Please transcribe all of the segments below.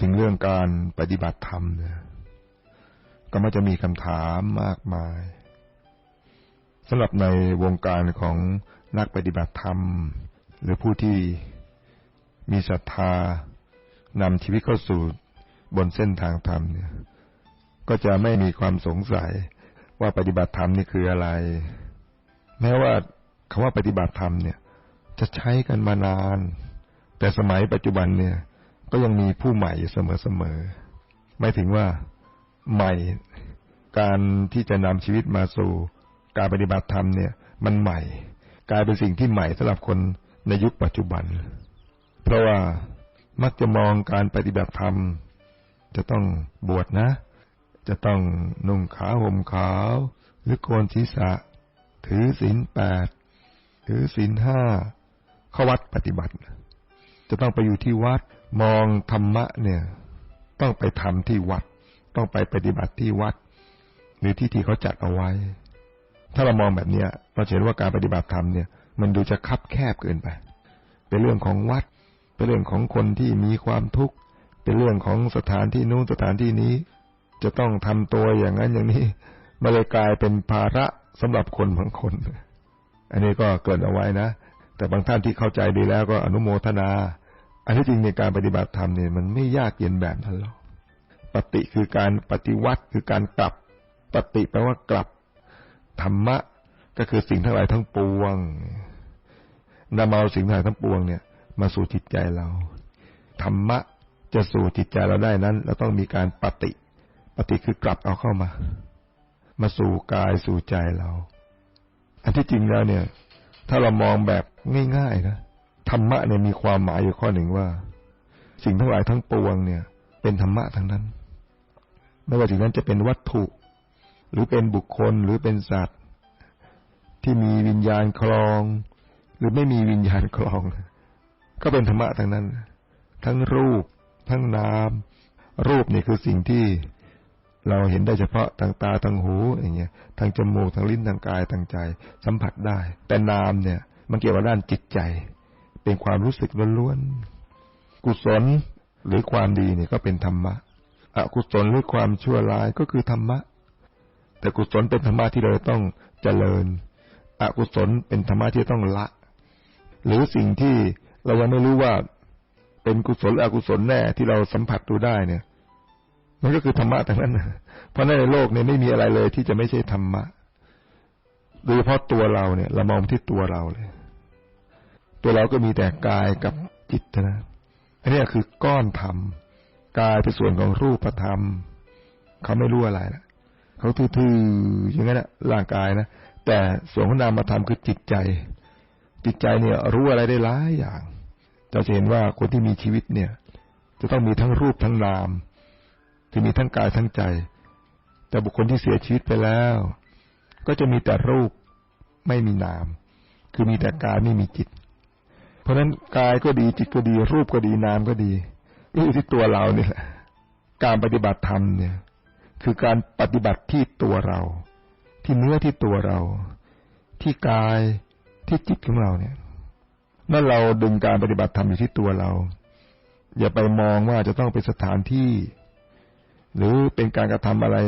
ถึงเรื่องการปฏิบัติธรรมเนี่ยก็มักจะมีคำถามมากมายสำหรับในวงการของนักปฏิบัติธรรม หรือผู้ที่มีศรัทธานำชีวิตเข้าสู่บนเส้นทางธรรมเนี่ย ก็จะไม่มีความสงสัยว่าปฏิบัติธรรมนี่คืออะไร แม้ว่าคำว่าปฏิบัติธรรมเนี่ย จะใช้กันมานาน แต่สมัยปัจจุบันเนี่ย ก็ยังมีผู้ใหม่เสมอๆไม่ถึงว่าใหม่ การที่จะนำชีวิตมาสู่การปฏิบัติธรรมเนี่ย มันใหม่ กลายเป็นสิ่งที่ใหม่สำหรับคนในยุคปัจจุบัน เพราะว่ามักจะมองการปฏิบัติธรรม จะต้องบวชนะ จะต้องนุ่งขาวห่มขาว หรือโกนศีรษะ ถือศีลแปดถือศีลห้าเข้าวัดปฏิบัติ จะต้องไปอยู่ที่วัด มองธรรมะเนี่ย ต้องไปทำที่วัด ต้องไปปฏิบัติที่วัด หรือที่ที่เขาจัดเอาไว้ ถ้าเรามองแบบนี้เราเห็นว่าการปฏิบัติธรรมเนี่ย มันดูจะคับแคบเกินไป เป็นเรื่องของวัด เป็นเรื่องของคนที่มีความทุกข์ เป็นเรื่องของสถานที่นู้นสถานที่นี้ จะต้องทำตัวอย่างนั้นอย่างนี้มาเลยกลายเป็นภาระสำหรับคนบางคน อันนี้ก็เกิดเอาไว้นะ แต่บางท่านที่เข้าใจดีแล้วก็อนุโมทนา อันที่จริงในการปฏิบัติธรรมเนี่ยมันไม่ยากเย็นแบบนั้นหรอก ปฏิคือการปฏิวัติคือการกลับ ปฏิแปลว่ากลับ ธรรมะก็คือสิ่งทั้งหลายทั้งปวงนำเอาสิ่งทั้งหลายทั้งปวงเนี่ย มาสู่จิตใจเรา ธรรมะจะสู่จิตใจเราได้นั้น เราต้องมีการปฏิ ปฏิคือกลับเอาเข้ามา มาสู่กายสู่ใจเรา อันที่จริงแล้วเนี่ย ถ้าเรามองแบบง่ายๆนะ ธรรมะเนี่ยมีความหมายอยู่ข้อหนึ่งว่า สิ่งทั้งหลายทั้งปวงเนี่ย เป็นธรรมะทั้งนั้น ไม่ว่าสิ่งนั้นจะเป็นวัตถุ หรือเป็นบุคคลหรือเป็นสัตว์ ที่มีวิญญาณคลอง หรือไม่มีวิญญาณคลอง ก็เป็นธรรมะทั้งนั้น ทั้งรูป ทั้งนาม รูปนี่คือสิ่งที่เราเห็นได้เฉพาะทางตาทางหูอย่างเงี้ยทางจมูกทางลิ้นทางกายทางใจ สัมผัสได้ แต่นามเนี่ย มันเกี่ยวกับด้านจิตใจ เป็นความรู้สึกล้วนๆ กุศลหรือความดีเนี่ยก็เป็นธรรมะ อกุศลหรือความชั่วร้ายก็คือธรรมะ แต่กุศลเป็นธรรมะที่เราต้องเจริญ อกุศลเป็นธรรมะที่ต้องละ หรือสิ่งที่เรายังไม่รู้ว่าเป็นกุศลออกุศลแน่ที่เราสัมผัสดูได้เนี่ย มันก็คือธรรมะทั้งนั้น เพราะในโลกเนี่ยไม่มีอะไรเลยที่จะไม่ใช่ธรรมะโดยเฉพาะตัวเราเนี่ยเรามองที่ตัวเราเลย ตัวเราก็มีแต่กายกับจิตนะอันนี้คือก้อนธรรมกายเป็นส่วนของรูปธรรม เขาไม่รู้อะไรนะเขาทื่อๆอย่างนั้นนะร่างกายนะแต่ส่วนของนามธรรมคือจิตใจ จิตใจเนี่ย รู้อะไรได้หลายอย่างเราจะเห็นว่าคนที่มีชีวิตเนี่ย จะต้องมีทั้งรูปทั้งนามที่มีทั้งกายทั้งใจ แต่บุคคลที่เสียชีวิตไปแล้ว ก็จะมีแต่รูปไม่มีนาม คือมีแต่กายไม่มีจิต ราะฉะนั้นกายก็ดีจิตก็ดี รูปก็ดีนามก็ดีอยู่ที่ตัวเราเนี่ยแหละการปฏิบัติธรรมเนี่ย คือการปฏิบัติที่ตัวเรา ที่เนื้อที่ตัวเรา ที่กายที่จิตของเราเนี่ยนั่นเราดึงการปฏิบัติธรรมอยู่ที่ตัวเรา อย่าไปมองว่าจะต้องเป็นสถานที่ หรือเป็นการกระทำอะไร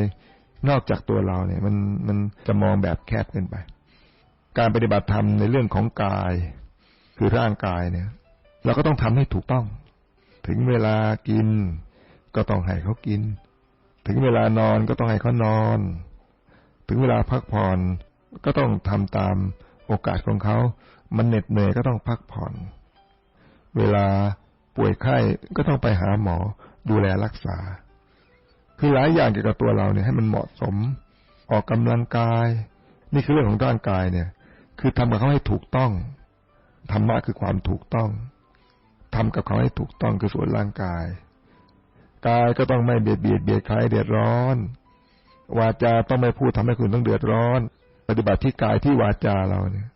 นอกจากตัวเราเนี่ย มันมันจะมองแบบแคบเกินไป การปฏิบัติธรรมในเรื่องของกาย คือร่างกายเนี่ย เราก็ต้องทำให้ถูกต้อง ถึงเวลากิน ก็ต้องให้เขากิน ถึงเวลานอนก็ต้องให้เขานอน ถึงเวลาพักผ่อนก็ต้องทำตามโอกาสของเขา มันเหน็ดเหนื่อยก็ต้องพักผ่อน เวลาป่วยไข้ก็ต้องไปหาหมอดูแลรักษา คือหลายอย่างเกี่ยวกับตัวเราเนี่ยให้มันเหมาะสม ออกกำลังกาย นี่คือเรื่องของร่างกายเนี่ย คือทำกับเขาให้ถูกต้อง ธรรมะคือความถูกต้องทำกับเขาให้ถูกต้องคือส่วนร่างกาย กายก็ต้องไม่เบียดเบียดเบียดใครเดือดร้อน วาจาต้องไม่พูดทำให้คุณต้องเดือดร้อน ปฏิบัติที่กายที่วาจาเราเนี่ย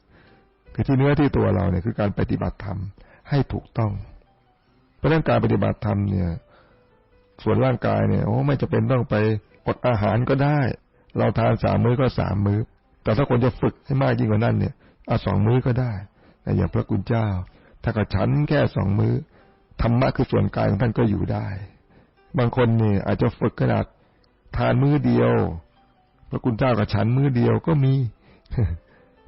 คือที่เนื้อที่ตัวเราเนี่ยคือการปฏิบัติธรรมให้ถูกต้อง เพราะนั้นการปฏิบัติธรรมเนี่ย ส่วนร่างกายเนี่ยโอ้ไม่จะเป็นต้องไปอดอาหารก็ได้ เราทานสามมื้อก็สามมื้อ แต่ถ้าคนจะฝึกให้มากยิ่งกว่านั้นเนี่ยเอาสองมื้อก็ได้ อย่างพระกุณเจ้า ถ้ากับฉันแค่สองมื้อธรรมะคือส่วนกายของท่านก็อยู่ได้ บางคนเนี่ยอาจจะฝึกขนาดทานมื้อเดียว พระคุณเจ้ากับฉันมื้อเดียวก็มี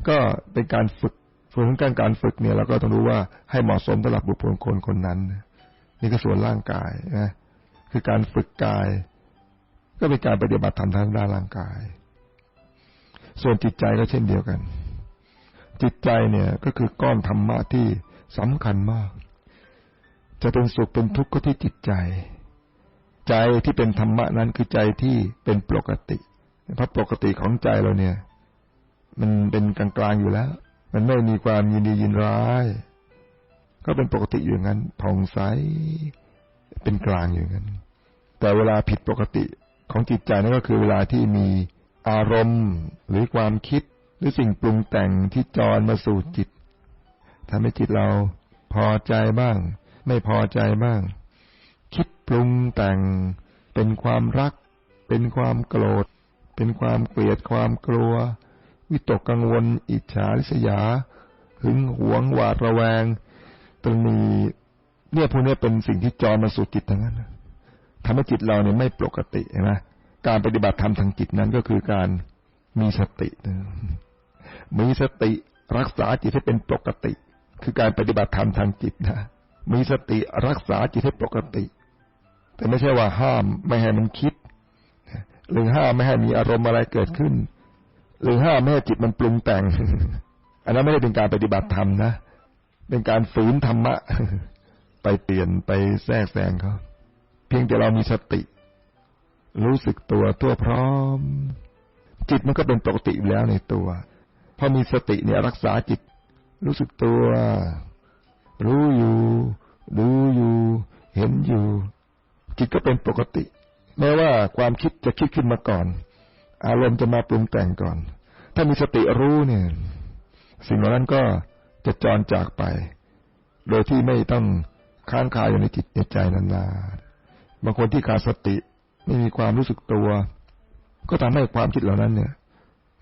ก็เป็นการฝึกส่วนของการการฝึกเนี่ยเราก็ต้องรู้ว่าให้เหมาะสมสำหรับบุคคลคนคนนั้น นี่ก็ส่วนร่างกายนะคือการฝึกกาย ก็เป็นการปฏิบัติธรรมทางด้านร่างกาย ส่วนจิตใจก็เช่นเดียวกัน จิตใจเนี่ยก็คือก้อนธรรมะที่สำคัญมาก จะเป็นสุขเป็นทุกข์ก็ที่จิตใจ ใจที่เป็นธรรมะนั้นคือใจที่เป็นปกติ เพราะปกติของใจเราเนี่ย มันเป็นกลางๆอยู่แล้ว มันไม่มีความยินดียินร้าย ก็เป็นปกติอยู่งั้นผ่องใสเป็นกลางอยู่งั้น แต่เวลาผิดปกติของจิตใจนั่นก็คือเวลาที่มีอารมณ์หรือความคิด หรือสิ่งปรุงแต่งที่จรมาสู่จิตทำให้จิตเราพอใจบ้าง ไม่พอใจบ้าง คิดปรุงแต่งเป็นความรัก เป็นความโกรธ เป็นความเกลียดความกลัว วิตกกังวล อิจฉาริษยา หึงหวงหวาดระแวงตรงนี้เนี่ยพวกนี้เป็นสิ่งที่จรมาสู่จิตทั้งนั้นทำให้จิตเราเนี่ยไม่ปกตินะการปฏิบัติธรรมทางจิตนั้นก็คือการมีสติ มีสติรักษาจิตให้เป็นปกติ คือการปฏิบัติธรรมทางจิตนะมีสติรักษาจิตให้ปกติ แต่ไม่ใช่ว่าห้ามไม่ให้มันคิด หรือห้ามไม่ให้มีอารมณ์อะไรเกิดขึ้น หรือห้ามไม่ให้จิตมันปรุงแต่ง อันนั้นไม่ได้เป็นการปฏิบัติธรรมนะ เป็นการฝืนธรรมะ ไปเปลี่ยนไปแทรกแซงเขาเพียงแต่เรามีสติ รู้สึกตัวตัวพร้อม จิตมันก็เป็นปกติอยู่แล้วในตัว พอมีสติเนี่ยรักษาจิต รู้สึกตัว รู้อยู่ ดูอยู่ เห็นอยู่ จิตก็เป็นปกติ แม้ว่าความคิดจะคิดขึ้นมาก่อน อารมณ์จะมาปรุงแต่งก่อน ถ้ามีสติรู้เนี่ย สิ่งเหล่านั้นก็จะจรจากไป โดยที่ไม่ต้องค้างคาอยู่ในจิตในใจนานๆบางคนที่ขาดสติไม่มีความรู้สึกตัว ก็ทำให้ความคิดเหล่านั้นเนี่ย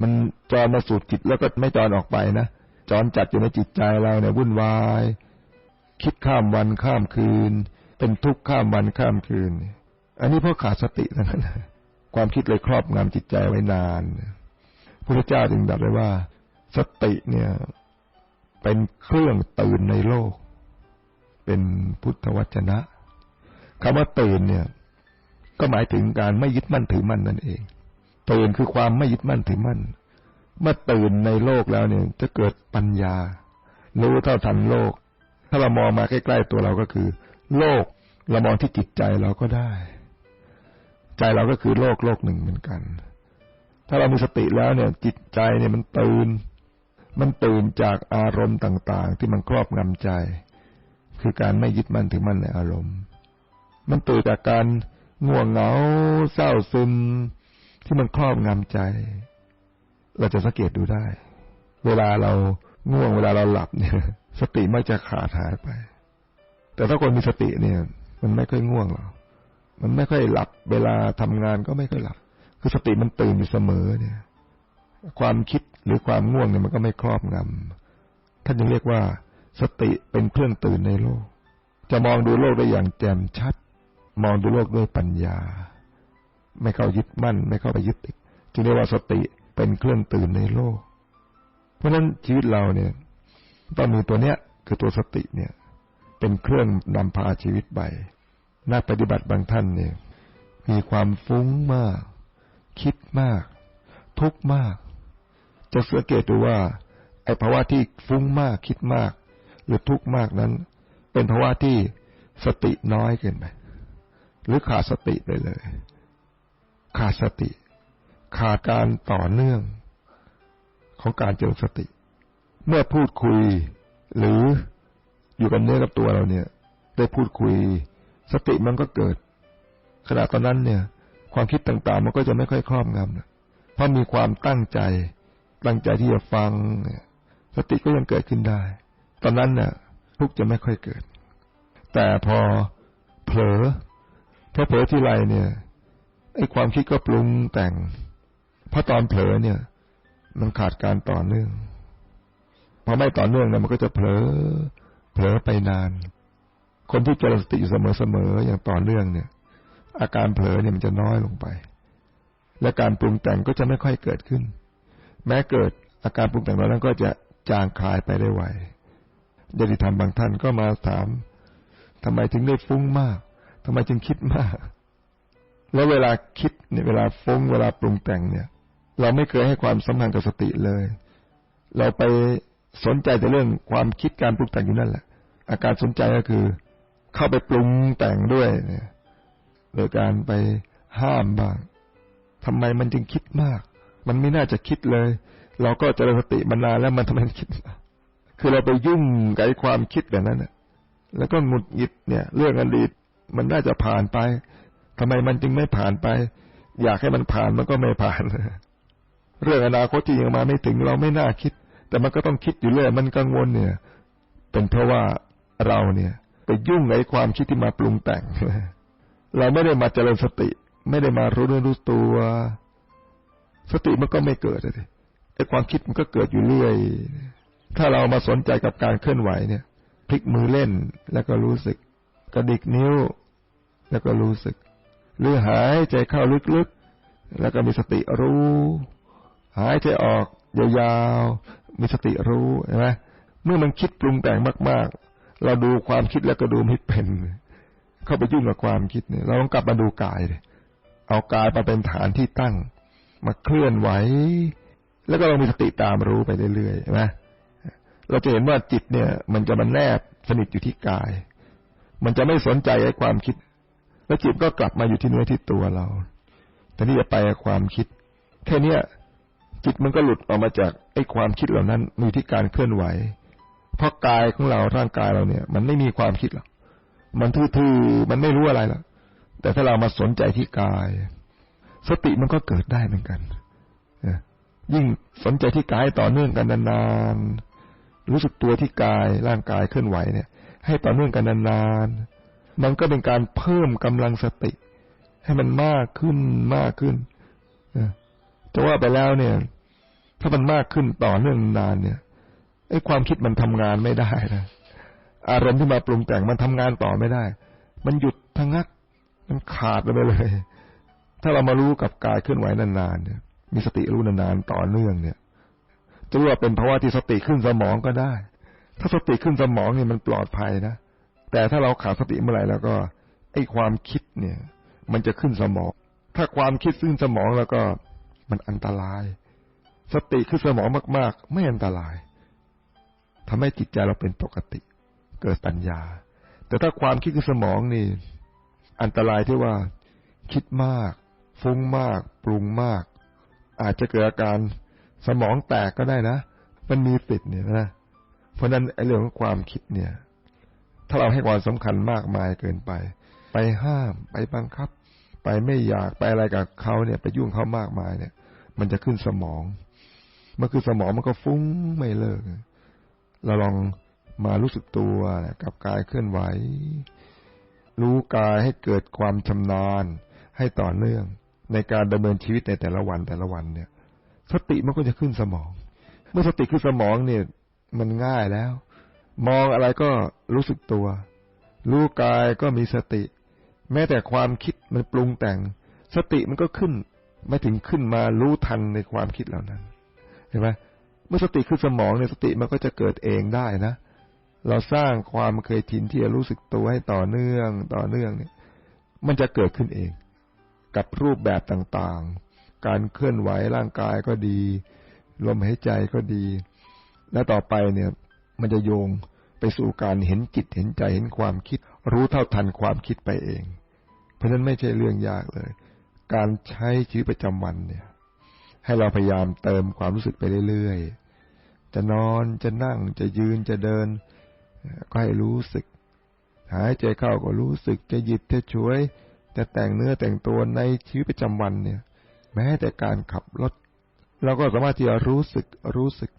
มันจรมาสู่จิตแล้วก็ไม่จรออกไปนะจรจัดอยู่ในจิตใจเราเนี่ยวุ่นวาย คิดข้ามวันข้ามคืน เป็นทุกข์ข้ามวันข้ามคืน อันนี้เพราะขาดสติทั้งนั้นความคิดเลยครอบงำจิตใจไว้นานพระเจ้าจึงตรัสไว้ว่า สติเนี่ย เป็นเครื่องตื่นในโลก เป็นพุทธวจนะคำว่าตื่นเนี่ย ก็หมายถึงการไม่ยึดมั่นถือมั่นนั่นเอง ตื่นคือความไม่ยึดมั่นถือมั่น เมื่อตื่นในโลกแล้วเนี่ย จะเกิดปัญญา รู้เท่าทันโลก ถ้าเรามองมาใกล้ๆตัวเราก็คือ โลกเรามองที่จิตใจเราก็ได้ ใจเราก็คือโลกโลกหนึ่งเหมือนกัน ถ้าเรามีสติแล้วเนี่ย จิตใจเนี่ยมันตื่น มันตื่นจากอารมณ์ต่าง ๆ ที่มันครอบงำใจ คือการไม่ยึดมั่นถือมั่นในอารมณ์ มันตื่นจากการง่วงเหงา เศร้าซึม ที่มันครอบงำใจ เราจะสังเกตดูได้ เวลาเราง่วงเวลาเราหลับเนี่ย สติไม่จะขาดหายไป แต่ถ้าคนมีสติเนี่ย มันไม่ค่อยง่วงหรอกมันไม่ค่อยหลับ เวลาทำงานก็ไม่ค่อยหลับ คือสติมันตื่นอยู่เสมอเนี่ย ความคิดหรือความง่วงเนี่ยมันก็ไม่ครอบงำท่านยังเรียกว่า สติเป็นเครื่องตื่นในโลก จะมองดูโลกได้อย่างแจ่มชัด มองดูโลกด้วยปัญญา ไม่เข้ายึดมั่น ไม่เข้าไปยึดติดจึงเรียกว่าสติเป็นเครื่องตื่นในโลก เพราะฉะนั้นชีวิตเราเนี่ยต้องมีตัวเนี้ยคือตัวสติเนี่ย เป็นเครื่องนำพาชีวิตไปนักปฏิบัติบางท่านเนี่ย มีความฟุ้งมาก คิดมาก ทุกมาก จะสังเกตดูว่า ไอ้ภาวะที่ฟุ้งมากคิดมาก หรือทุกมากนั้น เป็นภาวะที่สติน้อยเกินไปหรือขาดสติไปเลย ขาดสติ ขาดการต่อเนื่อง ของการเจริญสติ เมื่อพูดคุย หรืออยู่กับเนื้อกับตัวเราเนี่ย ได้พูดคุย สติมันก็เกิดขณะตอนนั้นเนี่ย ความคิดต่างๆ มันก็จะไม่ค่อยครอบงำเพราะมีความตั้งใจ ตั้งใจที่จะฟังเนี่ยสติก็ยังเกิดขึ้นได้ ตอนนั้นเนี่ยทุกจะไม่ค่อยเกิด แต่พอเผลอพอเผลอที่ไรเนี่ย ไอ้ความคิดก็ปรุงแต่งเพราะตอนเผลอเนี่ย มันขาดการต่อเนื่องพอไม่ต่อเนื่องเนี่ยมันก็จะเผลอ เผลอไปนาน คนที่เจริญสติอยู่เสมอๆอย่างต่อเนื่องเนี่ย อาการเผลอเนี่ยมันจะน้อยลงไป และการปรุงแต่งก็จะไม่ค่อยเกิดขึ้น แม้เกิดอาการปรุงแต่งเหล่านั้นก็จะจางคลายไปได้ไวญาติธรรมบางท่านก็มาถามทำไมถึงได้ฟุ้งมากทำไมจึงคิดมาก แล้วเวลาคิดเนี่ยเวลาฟุ้งเวลาปรุงแต่งเนี่ย เราไม่เคยให้ความสำคัญกับสติเลย เราไปสนใจแต่เรื่องความคิดการปรุงแต่งอยู่นั่นแหละ อาการสนใจก็คือ เข้าไปปรุงแต่งด้วยเนี่ยโดยการไปห้ามบ้างทำไมมันจึงคิดมาก มันไม่น่าจะคิดเลย เราก็เจริญสติมานานแล้วมันทำไมคิด คือเราไปยุ่งกับความคิดแบบนั้นแล้วก็หงุดหงิดเนี่ย เรื่องอดีตมันน่าจะผ่านไป ทำไมมันจึงไม่ผ่านไป อยากให้มันผ่านมันก็ไม่ผ่าน เรื่องอนาคตที่ยังมาไม่ถึงเราไม่น่าคิด แต่มันก็ต้องคิดอยู่เรื่อยมันกังวลเนี่ย เป็นเพราะว่าเราเนี่ยไปยุ่งกับความคิดที่มาปรุงแต่ง เราไม่ได้มาเจริญสติ ไม่ได้มารู้เรื่องรู้ตัว สติมันก็ไม่เกิดเลยไอ้ความคิดมันก็เกิดอยู่เรื่อย ถ้าเรามาสนใจกับการเคลื่อนไหวเนี่ย พลิกมือเล่นแล้วก็รู้สึก กระดิกนิ้ว แล้วก็รู้สึก หรือหายใจเข้าลึกๆ แล้วก็มีสติรู้ หายใจออกยาวๆ มีสติรู้เห็นไหมเมื่อมันคิดปรุงแต่งมาก ๆ เราดูความคิดแล้วก็ดูไม่เป็น เข้าไปยุ่งกับความคิดเนี่ย เราต้องกลับมาดูกายเลยเอากายมาเป็นฐานที่ตั้ง มาเคลื่อนไหว แล้วก็เรามีสติตามรู้ไปเรื่อยๆใช่ไหมเราจะเห็นว่าจิตเนี่ย มันจะมันแนบสนิทอยู่ที่กาย มันจะไม่สนใจไอ้ความคิด แล้วจิตก็กลับมาอยู่ที่เนื้อที่ตัวเราแต่นี่จะไปความคิด แค่เนี้ยจิตมันก็หลุดออกมาจากไอ้ความคิดเหล่านั้นมีที่การเคลื่อนไหว เพราะกายของเราร่างกายเราเนี่ย มันไม่มีความคิดหรอกมันทื่อๆมันไม่รู้อะไรหรอกแต่ถ้าเรามาสนใจที่กาย สติมันก็เกิดได้เหมือนกันยิ่งสนใจที่กายต่อเนื่องกันนานๆรู้สึกตัวที่กายร่างกายเคลื่อนไหวเนี่ย ให้ต่อเนื่องกันนานๆ มันก็เป็นการเพิ่มกำลังสติ ให้มันมากขึ้นมากขึ้นจะว่าไปแล้วเนี่ย ถ้ามันมากขึ้นต่อเนื่องนานเนี่ยไอ้ความคิดมันทำงานไม่ได้นะอารมณ์ที่มาปรุงแต่งมันทำงานต่อไม่ได้ มันหยุดทั้งงัก มันขาดไปเลย ถ้าเรามารู้กับกายเคลื่อนไหวนานๆเนี่ย มีสติรู้นานๆต่อเนื่องเนี่ยจะว่าเป็นภาวะที่สติขึ้นสมองก็ได้ ถ้าสติขึ้นสมองเนี่ยมันปลอดภัยนะ แต่ถ้าเราขาดสติเมื่อไหร่แล้วก็ ไอ้ความคิดเนี่ย มันจะขึ้นสมอง ถ้าความคิดขึ้นสมองแล้วก็มันอันตราย สติขึ้นสมองมาก ๆ ไม่อันตรายทำให้จิตใจเราเป็นปกติ เกิดปัญญา แต่ถ้าความคิดขึ้นสมองนี่ อันตรายที่ว่าคิดมาก ฟุ้งมาก ปรุงมาก อาจจะเกิดอาการสมองแตกก็ได้นะ มันมีติดเนี่ยนะ เพราะนั้นไอ้เรื่องของความคิดเนี่ย ถ้าเราให้ความสำคัญมากมายเกินไป ไปห้ามไปบังคับ ไปไม่อยากไปอะไรกับเขาเนี่ย ไปยุ่งเขามากมายเนี่ย มันจะขึ้นสมองมื่อคือสมองมันก็ฟุ้งไม่เลิกเราลองมารู้สึกตัวกับกายเคลื่อนไหว รู้กายให้เกิดความชำนาญให้ต่อเนื่อง ในการดำเนินชีวิตในแต่ละวันแต่ละวันเนี่ย สติมันก็จะขึ้นสมอง เมื่อสติขึ้นสมองเนี่ย มันง่ายแล้ว มองอะไรก็รู้สึกตัว รู้กายก็มีสติ แม้แต่ความคิดมันปรุงแต่ง สติมันก็ขึ้น ไม่ถึงขึ้นมารู้ทันในความคิดเหล่านั้น เห็นไหมเมื่อสติขึ้นสมองเนี่ยสติมันก็จะเกิดเองได้นะ เราสร้างความเคยชินที่จะรู้สึกตัวให้ต่อเนื่องต่อเนื่องเนี่ย มันจะเกิดขึ้นเอง กับรูปแบบต่างๆ การเคลื่อนไหวร่างกายก็ดี ลมหายใจก็ดี และต่อไปเนี่ย มันจะโยงไปสู่การเห็นจิตเห็นใจเห็นความคิด รู้เท่าทันความคิดไปเอง เพราะนั้นไม่ใช่เรื่องยากเลย การใช้ชีวิตประจำวันเนี่ย ให้เราพยายามเติมความรู้สึกไปเรื่อยๆ จะนอนจะนั่งจะยืนจะเดิน ก็ให้รู้สึก หายใจเข้าก็รู้สึกจะหยิบจะช่วย จะแต่งเนื้อแต่งตัวในชีวิตประจำวันเนี่ย แม้แต่การขับรถเราก็สามารถที่จะรู้สึกรู้สึก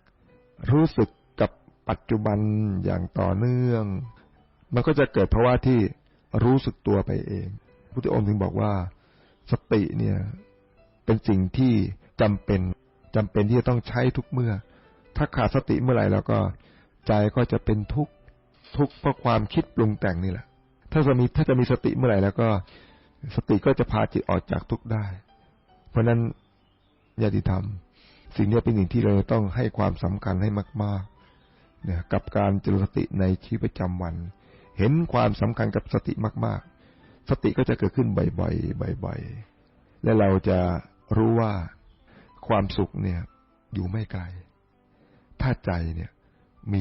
รู้สึก ปัจจุบันอย่างต่อเนื่อง มันก็จะเกิดภาวะที่รู้สึกตัวไปเองพุทธองค์ถึงบอกว่า สติเนี่ย เป็นสิ่งที่จำเป็นจำเป็นที่จะต้องใช้ทุกเมื่อ ถ้าขาดสติเมื่อไหร่แล้วก็ใจก็จะเป็นทุกข์ทุกข์เพราะความคิดปรุงแต่งนี่แหละ ถ้าจะมีถ้าจะมีสติเมื่อไหร่แล้วก็ สติก็จะพาจิตออกจากทุกข์ได้ เพราะนั้นญาติธรรม สิ่งนี้เป็นสิ่งที่เราต้องให้ความสำคัญให้มาก ๆ นีกับการเจริญสติในชีวิตประจำวัน เห็นความสำคัญกับสติมาก ๆ สติก็จะเกิดขึ้นบ่อยๆบ่อยๆและเราจะรู้ว่าความสุขเนี่ยอยู่ไม่ไกล ถ้าใจเนี่ย